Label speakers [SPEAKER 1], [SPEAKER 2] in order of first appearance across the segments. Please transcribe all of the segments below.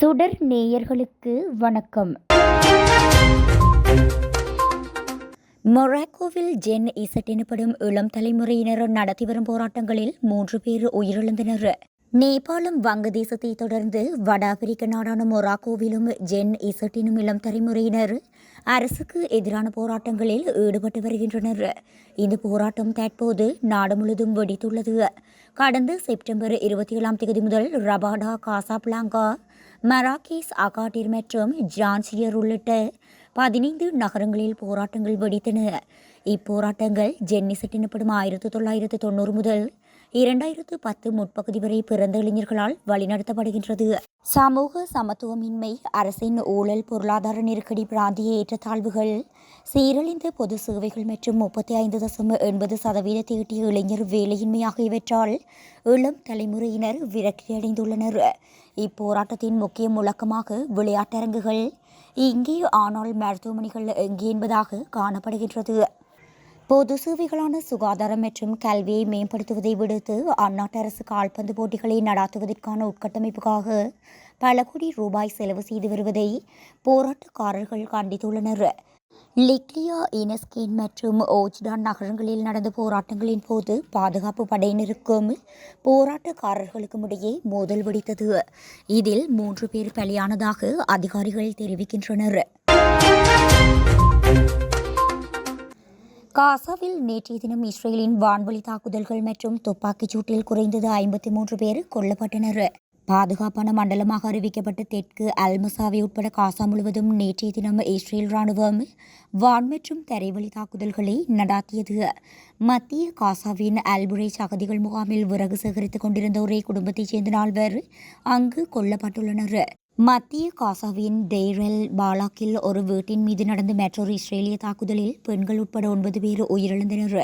[SPEAKER 1] சுடர் நேயர்களுக்கு வணக்கம். மொராக்கோவில் ஜென் இசட் எனப்படும் இளம் தலைமுறையினர் நடத்தி வரும் போராட்டங்களில் மூன்று பேர் உயிரிழந்தனர். நேபாளம் வங்கதேசத்தை தொடர்ந்து வட ஆப்பிரிக்க நாடான மொராக்கோவிலும் ஜென் இசட்டினும் இளம் தலைமுறையினர் அரசுக்கு எதிரான போராட்டங்களில் ஈடுபட்டு வருகின்றனர். இந்த போராட்டம் தற்போது நாடு முழுதும் வெடித்துள்ளது. கடந்த செப்டம்பர் இருபத்தி ஏழாம் தேதி முதல் ரபாடா காசாப்லாங்கா மராகேஸ் அகாட்டிர் மற்றும் ஜான்சியர் உள்ளிட்ட பதினைந்து நகரங்களில் போராட்டங்கள் வெடித்தன. இப்போராட்டங்கள் ஜென்னிசெட் எனப்படும் ஆயிரத்தி தொள்ளாயிரத்து தொண்ணூறு முதல் இரண்டாயிரத்து பத்து முற்பகுதி வரை பிறந்த இளைஞர்களால் வழிநடத்தப்படுகின்றது. சமூக சமத்துவமின்மை அரசின் ஊழல் பொருளாதார நெருக்கடி பிராந்திய ஏற்றத்தாழ்வுகள் சீரழிந்த பொது சேவைகள் மற்றும் முப்பத்தி ஐந்து தசம் எண்பது சதவீதத்தை எட்டிய இளைஞர் வேலையின்மை ஆகியவற்றால் இளம் தலைமுறையினர் விரக்தியடைந்துள்ளனர். இப்போராட்டத்தின் முக்கிய முழக்கமாக விளையாட்டரங்குகள் இங்கே ஆனால் மருத்துவமனைகள் எங்கே என்பதாக காணப்படுகின்றது. பொது சேவைகளான சுகாதாரம் மற்றும் கல்வியை மேம்படுத்துவதை விடுத்து அந்நாட்டு அரசு கால்பந்து போட்டிகளை நடாத்துவதற்கான உட்கட்டமைப்புக்காக பல கோடி ரூபாய் செலவு செய்து வருவதை போராட்டக்காரர்கள் கண்டித்துள்ளனர். லிக்லியா இனஸ்கின் மற்றும் ஓஜ்டான் நகரங்களில் நடந்த போராட்டங்களின் போது பாதுகாப்பு படையினருக்கும் போராட்டக்காரர்களுக்கும் இடையே மோதல் வெடித்தது. இதில் மூன்று பேர் பலியானதாக அதிகாரிகள் தெரிவிக்கின்றனர். காசாவில் நேற்றைய தினம் இஸ்ரேலின் வான்வழி தாக்குதல்கள் மற்றும் துப்பாக்கிச் சூட்டில் குறைந்தது ஐம்பத்தி மூன்று பேர் கொல்லப்பட்டனர். பாதுகாப்பான மண்டலமாக அறிவிக்கப்பட்ட தெற்கு அல்மசாவி உட்பட காசா முழுவதும் நேற்றைய தினம் இஸ்ரேல் ராணுவம் வான் மற்றும் தரைவழி தாக்குதல்களை நடாத்தியது. மத்திய காசாவின் அல்புரேஜ் அகதிகள் முகாமில் விறகு சேகரித்துக் கொண்டிருந்த ஒரே குடும்பத்தைச் சேர்ந்த நால்வர் அங்கு கொல்லப்பட்டுள்ளனர். மத்திய காசாவின் டெய்ரெல் பாலாக்கில் ஒரு வீட்டின் மீது நடந்த மற்றொரு இஸ்ரேலிய தாக்குதலில் பெண்கள் உட்பட ஒன்பது பேர் உயிரிழந்தனர்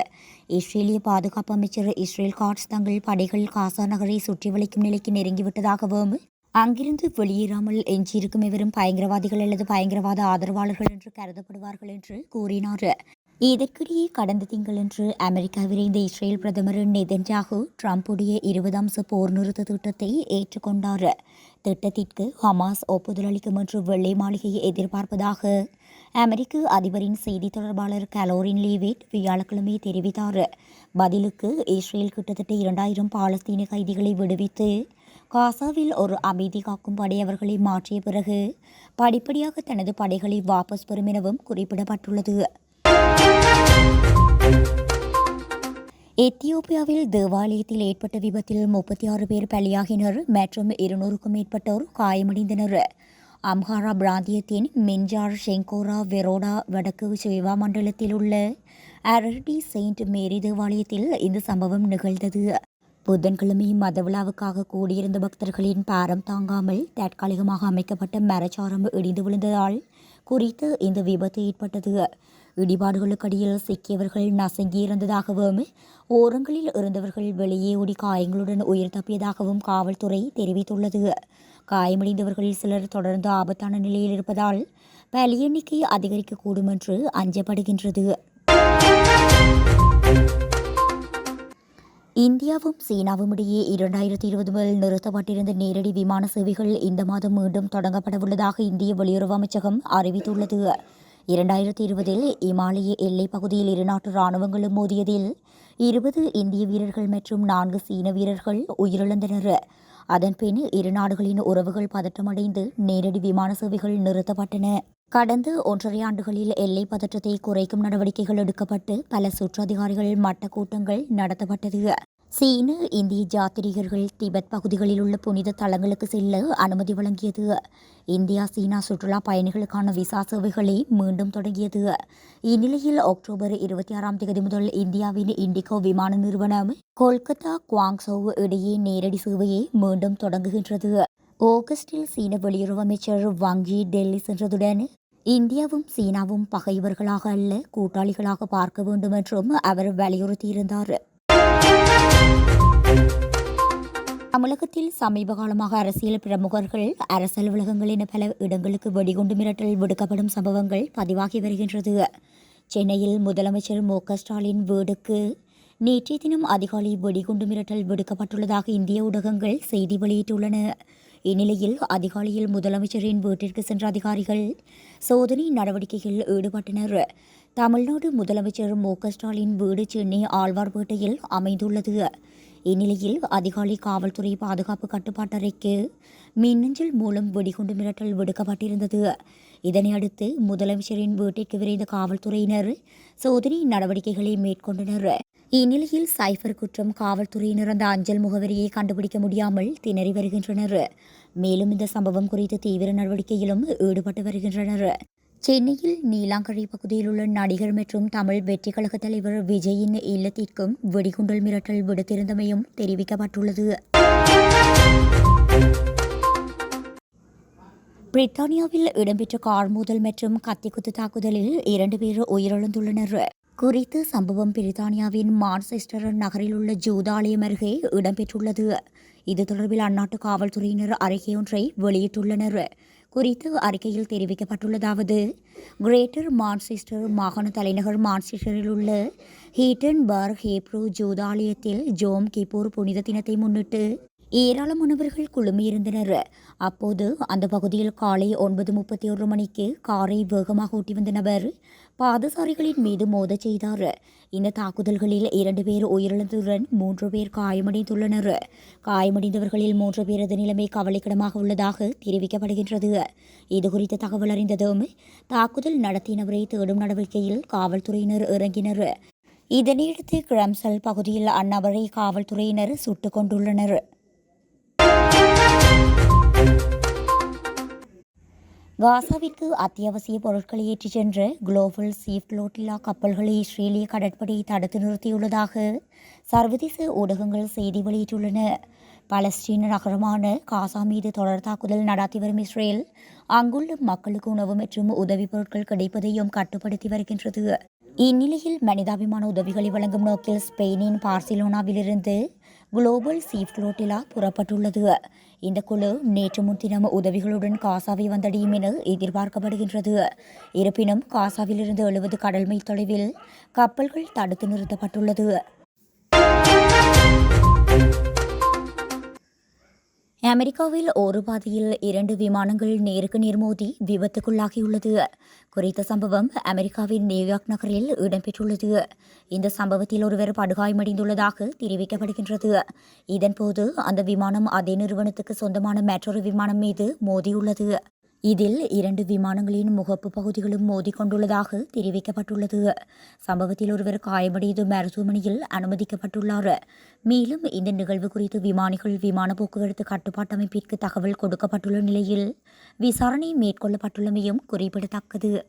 [SPEAKER 1] இஸ்ரேலிய பாதுகாப்பு அமைச்சர் இஸ்ரேல் காட்ஸ் தங்கள் படைகள் காசா நகரை சுற்றி வளைக்கும் நிலைக்கு நெருங்கிவிட்டதாகவும் அங்கிருந்து வெளியேறாமல் எஞ்சியிருக்கும் எவரும் பயங்கரவாதிகள் அல்லது பயங்கரவாத ஆதரவாளர்கள் என்று கருதப்படுவார்கள் என்று கூறினார் இதற்கிடையே கடந்த திங்களன்று அமெரிக்கா விரைந்த இஸ்ரேல் பிரதமர் நெதன்யாகு ட்ரம்புடைய இருபது அம்ச போர் நிறுத்த திட்டத்தை ஏற்றுக்கொண்டார். திட்டத்திற்கு ஹமாஸ் ஒப்புதல் அளிக்கும் என்று வெள்ளை மாளிகையை எதிர்பார்ப்பதாக அமெரிக்க அதிபரின் செய்தி தொடர்பாளர் கலோரின் லீவிட் வியாழக்கிழமை தெரிவித்தார். பதிலுக்கு இஸ்ரேல் கிட்டத்தட்ட இரண்டாயிரம் பாலஸ்தீன கைதிகளை விடுவித்து காசாவில் ஒரு அமைதி காக்கும் படை அவர்களை மாற்றிய பிறகு படிப்படியாக தனது படைகளை வாபஸ் பெறும் எனவும் குறிப்பிடப்பட்டுள்ளது. எத்தியோப்பியாவில் தேவாலயத்தில் ஏற்பட்ட விபத்தில் முப்பத்தி ஆறு பேர் பலியாகினர். மற்றும் இருநூறுக்கும் மேற்பட்டோர் காயமடைந்தனர். அம்ஹாரா பிராந்தியத்தின் மின்ஜார் ஷெங்கோரா வெரோடா வடக்கு சேவா மண்டலத்தில் உள்ள அரடி செயின்ட் மேரி தேவாலயத்தில் இந்த சம்பவம் நிகழ்ந்தது. புதன்கிழமை மத விழாவுக்காக கூடியிருந்த பக்தர்களின் பாரம் தாங்காமல் தற்காலிகமாக அமைக்கப்பட்ட மரச்சாரம் இடிந்து விழுந்ததால் குறித்து இந்த விபத்து ஏற்பட்டது. இடிபாடுகளுக்கடியில் சிக்கியவர்கள் நசுங்கி இருந்ததாகவும் ஓரங்களில் இருந்தவர்கள் வெளியே ஓடி காயங்களுடன் உயிர் தப்பியதாகவும் காவல்துறை தெரிவித்துள்ளது. காயமடைந்தவர்களில் சிலர் தொடர்ந்து ஆபத்தான நிலையில் இருப்பதால் பலி எண்ணிக்கை அதிகரிக்கக்கூடும் என்று அஞ்சப்படுகின்றது. இந்தியாவும் சீனாவும் இடையே இரண்டாயிரத்தி இருபது முதல் நிறுத்தப்பட்டிருந்த நேரடி விமான சேவைகள் இந்த மாதம் மீண்டும் தொடங்கப்படவுள்ளதாக இந்திய வெளியுறவு அமைச்சகம் அறிவித்துள்ளது. இரண்டாயிரத்தி இருபதில் இமாலய எல்லைப் பகுதியில் இருநாட்டு ராணுவங்களும் மோதியதில் இருபது இந்திய வீரர்கள் மற்றும் நான்கு சீன வீரர்கள் உயிரிழந்தனர். அதன்பின் இரு நாடுகளின் உறவுகள் பதற்றமடைந்து நேரடி விமான சேவைகள் நிறுத்தப்பட்டன. கடந்த ஒன்றரை ஆண்டுகளில் எல்லை பதற்றத்தை குறைக்கும் நடவடிக்கைகள் எடுக்கப்பட்டு பல சுற்று அதிகாரிகள் மட்ட கூட்டங்கள் நடத்தப்பட்டது. சீன இந்திய ஜாத்திரிகர்கள் திபெத் பகுதிகளில் உள்ள புனித தலங்களுக்கு செல்ல அனுமதி வழங்கியது. இந்தியா சீனா சுற்றுலா பயணிகளுக்கான விசா சேவைகளை மீண்டும் தொடங்கியது. இந்நிலையில் அக்டோபர் இருபத்தி ஆறாம் தேதி முதல் இந்தியாவின் இண்டிகோ விமான நிறுவனம் கொல்கத்தா குவாங்சோ இடையே நேரடி சேவையை மீண்டும் தொடங்குகின்றது. ஆகஸ்டில் சீன வெளியுறவு அமைச்சர் வங்கி டெல்லி சென்றதுடன் இந்தியாவும் சீனாவும் பகைவர்களாக அல்ல கூட்டாளிகளாக பார்க்க வேண்டும் என்றும் அவர் வலியுறுத்தியிருந்தார். தமிழகத்தில் சமீப காலமாக அரசியல் பிரமுகர்கள் அரசு அலுவலகங்கள் என பல இடங்களுக்கு வெடிகுண்டு மிரட்டல் விடுக்கப்படும் சம்பவங்கள் பதிவாகி வருகின்றது. சென்னையில் முதலமைச்சர் மு. க. ஸ்டாலின் வீடுக்கு நேற்றைய தினம் அதிகாலை வெடிகுண்டு மிரட்டல் விடுக்கப்பட்டுள்ளதாக இந்திய ஊடகங்கள் செய்தி வெளியிட்டுள்ளன. இந்நிலையில் அதிகாலையில் முதலமைச்சரின் வீட்டிற்கு சென்ற அதிகாரிகள் சோதனை நடவடிக்கையில் ஈடுபட்டனர். தமிழ்நாடு முதலமைச்சர் மு. க. ஸ்டாலின் வீடு சென்னை ஆழ்வார்பேட்டையில் அமைந்துள்ளது. இந்நிலையில் அதிகாலை காவல்துறை பாதுகாப்பு கட்டுப்பாட்டறைக்கு மின்னஞ்சல் மூலம் வெடிகுண்டு மிரட்டல் விடுக்கப்பட்டிருந்தது. இதனையடுத்து முதலமைச்சரின் வீட்டிற்கு விரைந்த காவல்துறையினர் சோதனை நடவடிக்கைகளை மேற்கொண்டனர். இந்நிலையில் சைபர் குற்றம் காவல்துறையினர் அந்த அஞ்சல் முகவரியை கண்டுபிடிக்க முடியாமல் திணறி வருகின்றனர். மேலும் இந்த சம்பவம் குறித்து தீவிர நடவடிக்கையிலும் ஈடுபட்டு வருகின்றனர். சென்னையில் நீலாங்கரை பகுதியில் உள்ள நடிகர் மற்றும் தமிழ் வெற்றி கழக தலைவர் விஜயின் இல்லத்திற்கும் வெடிகுண்டல் மிரட்டல் விடுத்திருந்தமையும் தெரிவிக்கப்பட்டுள்ளது. பிரித்தானியாவில் இடம்பெற்ற கார் மோதல் மற்றும் கத்திக்குத்து தாக்குதலில் இரண்டு பேர் உயிரிழந்துள்ளனர். குறித்த சம்பவம் பிரித்தானியாவின் மான்செஸ்டர் நகரில் உள்ள ஜூதாலயம் அருகே இடம்பெற்றுள்ளது. இது தொடர்பில் அந்நாட்டு காவல்துறையினர் அறிக்கையொன்றை வெளியிட்டுள்ளனர். குறித்து அறிக்கையில் தெரிவிக்கப்பட்டுள்ளதாவது கிரேட்டர் மான்செஸ்டர் மாகாண தலைநகர் மான்செஸ்டரில் உள்ள ஹீட்டன் பர் ஹேப்ரோ ஜூதாலயத்தில் ஜோம் கிப்பூர் புனித தினத்தை முன்னிட்டு ஏராளமானவர்கள் குழுமியிருந்தனர். அப்போது அந்த பகுதியில் காலை ஒன்பது முப்பத்தி ஒரு மணிக்கு காரை வேகமாக ஓட்டி வந்த நபர் பாதசாரிகளின் மீது மோதச் செய்தார். இந்த தாக்குதல்களில் இரண்டு பேர் உயிரிழந்ததுடன் மூன்று பேர் காயமடைந்துள்ளனர். காயமடைந்தவர்களில் மூன்று பேரது நிலைமை கவலைக்கிடமாக உள்ளதாக தெரிவிக்கப்படுகின்றது. இதுகுறித்த தகவல் அறிந்ததும் தாக்குதல் நடத்தினவரை தேடும் நடவடிக்கையில் காவல்துறையினர் இறங்கினர். இதனையடுத்து கிரம்சல் பகுதியில் அந்நபரை காவல்துறையினர் சுட்டுக் கொண்டுள்ளனர். காசாவிற்கு அத்தியாவசிய பொருட்களை ஏற்றிச் சென்ற குளோபல் சீஃப்ட் லோட்டிலா கப்பல்களை இஸ்ரேலிய கடற்படை தடுத்து நிறுத்தியுள்ளதாக சர்வதேச ஊடகங்கள் செய்தி வெளியிட்டுள்ளன. பலஸ்தீன நகரமான காசா மீது தொடர் தாக்குதல் நடத்தி வரும் இஸ்ரேல். அங்குள்ள மக்களுக்கு உணவு மற்றும் உதவிப் பொருட்கள் கிடைப்பதையும் கட்டுப்படுத்தி வருகின்றது. இந்நிலையில் மனிதாபிமான உதவிகளை வழங்கும் நோக்கில் ஸ்பெயினின் பார்சிலோனாவிலிருந்து குளோபல் சீஃப் குளோட்டிலா புறப்பட்டுள்ளது. இந்த குழு நேற்று முன்தினம் உதவிகளுடன் காசாவை வந்தடையும் என எதிர்பார்க்கப்படுகின்றது. இருப்பினும் காசாவிலிருந்து எழுபது கடல் மைல் தொலைவில் கப்பல்கள் தடுத்து நிறுத்தப்பட்டுள்ளது. அமெரிக்காவில் ஒரு பாதையில் இரண்டு விமானங்கள் நேருக்கு நேர் மோதி விபத்துக்குள்ளாகியுள்ளது. குறித்த சம்பவம் அமெரிக்காவின் நியூயார்க் நகரில் இடம்பெற்றுள்ளது. இந்த சம்பவத்தில் ஒருவர் படுகாயமடைந்துள்ளதாக தெரிவிக்கப்படுகின்றது. இதன்போது அந்த விமானம் அதே நிறுவனத்துக்கு சொந்தமான மற்றொரு விமானம் மீது மோதியுள்ளது. இதில் இரண்டு விமானங்களின் முகப்பு பகுதிகளும் மோதிக்கொண்டுள்ளதாக தெரிவிக்கப்பட்டுள்ளது. சம்பவத்தில் ஒருவர் காயமடைந்து மருத்துவமனையில் அனுமதிக்கப்பட்டுள்ளார். மேலும் இந்த நிகழ்வு குறித்து விமானிகள் விமான போக்குவரத்து கட்டுப்பாட்டு அமைப்பிற்கு தகவல் கொடுக்கப்பட்டுள்ள நிலையில் விசாரணை மேற்கொள்ளப்பட்டுள்ளமையும் குறிப்பிடத்தக்கது.